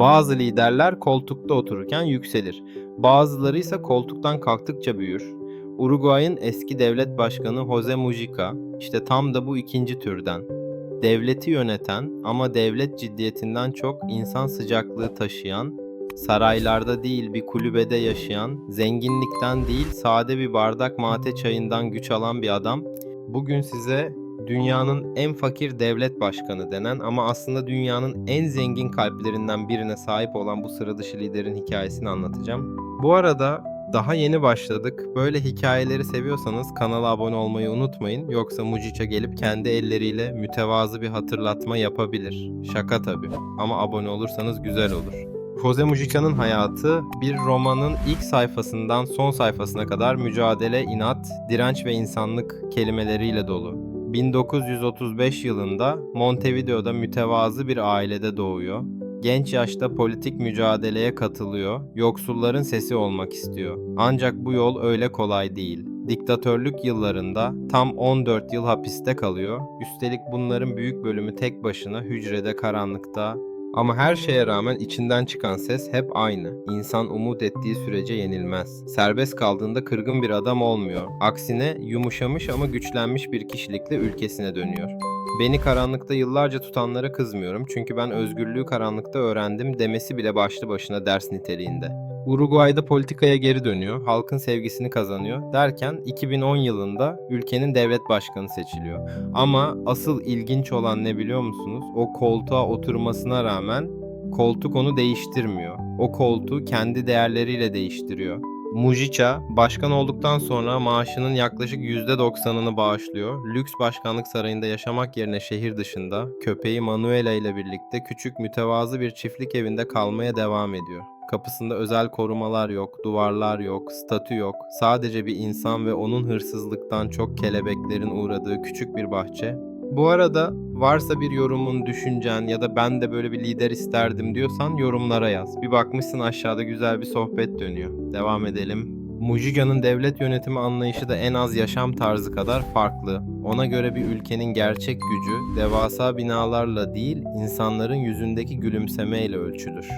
Bazı liderler koltukta otururken yükselir. Bazıları ise koltuktan kalktıkça büyür. Uruguay'ın eski devlet başkanı Jose Mujica işte tam da bu ikinci türden. Devleti yöneten ama devlet ciddiyetinden çok insan sıcaklığı taşıyan, saraylarda değil bir kulübede yaşayan, zenginlikten değil sade bir bardak mate çayından güç alan bir adam. Bugün size dünyanın en fakir devlet başkanı denen ama aslında dünyanın en zengin kalplerinden birine sahip olan bu sıra dışı liderin hikayesini anlatacağım. Bu arada daha yeni başladık. Böyle hikayeleri seviyorsanız kanala abone olmayı unutmayın. Yoksa Mucica gelip kendi elleriyle mütevazı bir hatırlatma yapabilir. Şaka tabii. Ama abone olursanız güzel olur. Jose Mujica'nın hayatı bir romanın ilk sayfasından son sayfasına kadar mücadele, inat, direnç ve insanlık kelimeleriyle dolu. 1935 yılında Montevideo'da mütevazı bir ailede doğuyor. Genç yaşta politik mücadeleye katılıyor, yoksulların sesi olmak istiyor. Ancak bu yol öyle kolay değil. Diktatörlük yıllarında tam 14 yıl hapiste kalıyor. Üstelik bunların büyük bölümü tek başına hücrede karanlıkta ama her şeye rağmen içinden çıkan ses hep aynı. İnsan umut ettiği sürece yenilmez. Serbest kaldığında kırgın bir adam olmuyor. Aksine yumuşamış ama güçlenmiş bir kişilikle ülkesine dönüyor. Beni karanlıkta yıllarca tutanlara kızmıyorum çünkü ben özgürlüğü karanlıkta öğrendim demesi bile başlı başına ders niteliğinde. Uruguay'da politikaya geri dönüyor, halkın sevgisini kazanıyor derken 2010 yılında ülkenin devlet başkanı seçiliyor. Ama asıl ilginç olan ne biliyor musunuz? O koltuğa oturmasına rağmen koltuk onu değiştirmiyor. O koltuğu kendi değerleriyle değiştiriyor. Mujica başkan olduktan sonra maaşının yaklaşık %90'ını bağışlıyor. Lüks başkanlık sarayında yaşamak yerine şehir dışında köpeği Manuela ile birlikte küçük mütevazı bir çiftlik evinde kalmaya devam ediyor. Kapısında özel korumalar yok, duvarlar yok, statü yok. Sadece bir insan ve onun hırsızlıktan çok kelebeklerin uğradığı küçük bir bahçe. Bu arada varsa bir yorumun, düşüncen ya da ben de böyle bir lider isterdim diyorsan yorumlara yaz. Bir bakmışsın aşağıda güzel bir sohbet dönüyor. Devam edelim. Mujica'nın devlet yönetimi anlayışı da en az yaşam tarzı kadar farklı. Ona göre bir ülkenin gerçek gücü devasa binalarla değil, insanların yüzündeki gülümsemeyle ölçülür.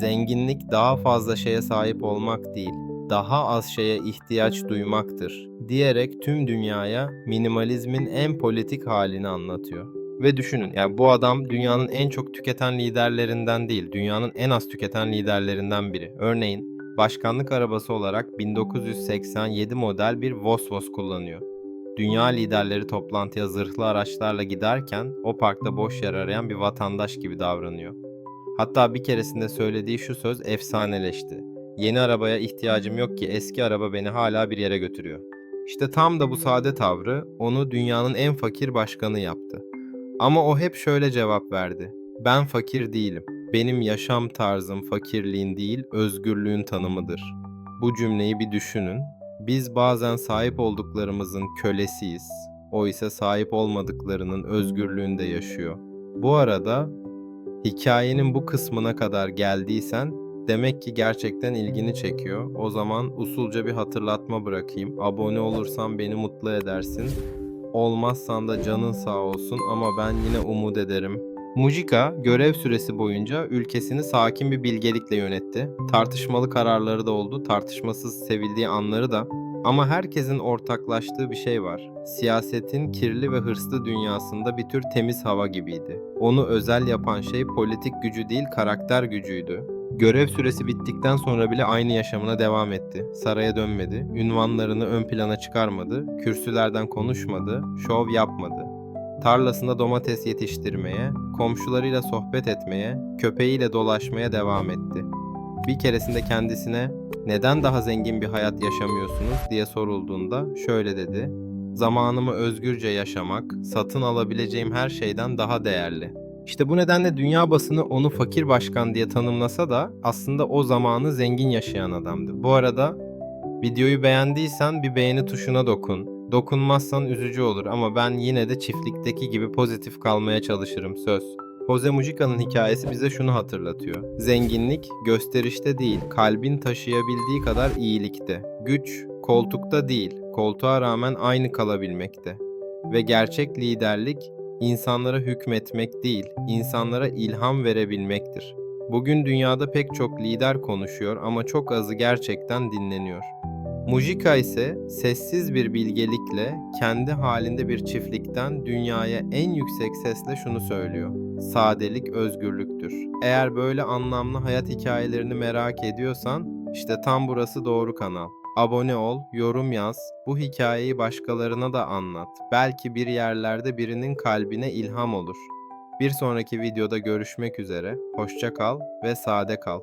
Zenginlik daha fazla şeye sahip olmak değil, daha az şeye ihtiyaç duymaktır diyerek tüm dünyaya minimalizmin en politik halini anlatıyor. Ve düşünün yani bu adam dünyanın en çok tüketen liderlerinden değil, dünyanın en az tüketen liderlerinden biri. Örneğin başkanlık arabası olarak 1987 model bir Vosvos kullanıyor. Dünya liderleri toplantıya zırhlı araçlarla giderken o parkta boş yer arayan bir vatandaş gibi davranıyor. Hatta bir keresinde söylediği şu söz efsaneleşti. Yeni arabaya ihtiyacım yok ki eski araba beni hala bir yere götürüyor. İşte tam da bu sade tavrı onu dünyanın en fakir başkanı yaptı. Ama o hep şöyle cevap verdi. Ben fakir değilim. Benim yaşam tarzım fakirliğin değil, özgürlüğün tanımıdır. Bu cümleyi bir düşünün. Biz bazen sahip olduklarımızın kölesiyiz. O ise sahip olmadıklarının özgürlüğünde yaşıyor. Bu arada hikayenin bu kısmına kadar geldiysen demek ki gerçekten ilgini çekiyor. O zaman usulca bir hatırlatma bırakayım. Abone olursan beni mutlu edersin. Olmazsan da canın sağ olsun ama ben yine umut ederim. Mujica görev süresi boyunca ülkesini sakin bir bilgelikle yönetti. Tartışmalı kararları da oldu, tartışmasız sevildiği anları da. Ama herkesin ortaklaştığı bir şey var. Siyasetin kirli ve hırslı dünyasında bir tür temiz hava gibiydi. Onu özel yapan şey politik gücü değil karakter gücüydü. Görev süresi bittikten sonra bile aynı yaşamına devam etti. Saraya dönmedi, ünvanlarını ön plana çıkarmadı, kürsülerden konuşmadı, şov yapmadı. Tarlasında domates yetiştirmeye, komşularıyla sohbet etmeye, köpeğiyle dolaşmaya devam etti. Bir keresinde kendisine neden daha zengin bir hayat yaşamıyorsunuz diye sorulduğunda şöyle dedi. Zamanımı özgürce yaşamak, satın alabileceğim her şeyden daha değerli. İşte bu nedenle dünya basını onu fakir başkan diye tanımlasa da aslında o zamanı zengin yaşayan adamdı. Bu arada videoyu beğendiysen bir beğeni tuşuna dokun. Dokunmazsan üzücü olur ama ben yine de çiftlikteki gibi pozitif kalmaya çalışırım söz. Jose Mujica'nın hikayesi bize şunu hatırlatıyor. Zenginlik gösterişte değil, kalbin taşıyabildiği kadar iyilikte. Güç koltukta değil, koltuğa rağmen aynı kalabilmekte. Ve gerçek liderlik insanlara hükmetmek değil, insanlara ilham verebilmektir. Bugün dünyada pek çok lider konuşuyor ama çok azı gerçekten dinleniyor. Mujika ise sessiz bir bilgelikle kendi halinde bir çiftlikten dünyaya en yüksek sesle şunu söylüyor. Sadelik özgürlüktür. Eğer böyle anlamlı hayat hikayelerini merak ediyorsan işte tam burası doğru kanal. Abone ol, yorum yaz, bu hikayeyi başkalarına da anlat. Belki bir yerlerde birinin kalbine ilham olur. Bir sonraki videoda görüşmek üzere. Hoşça kal ve sade kal.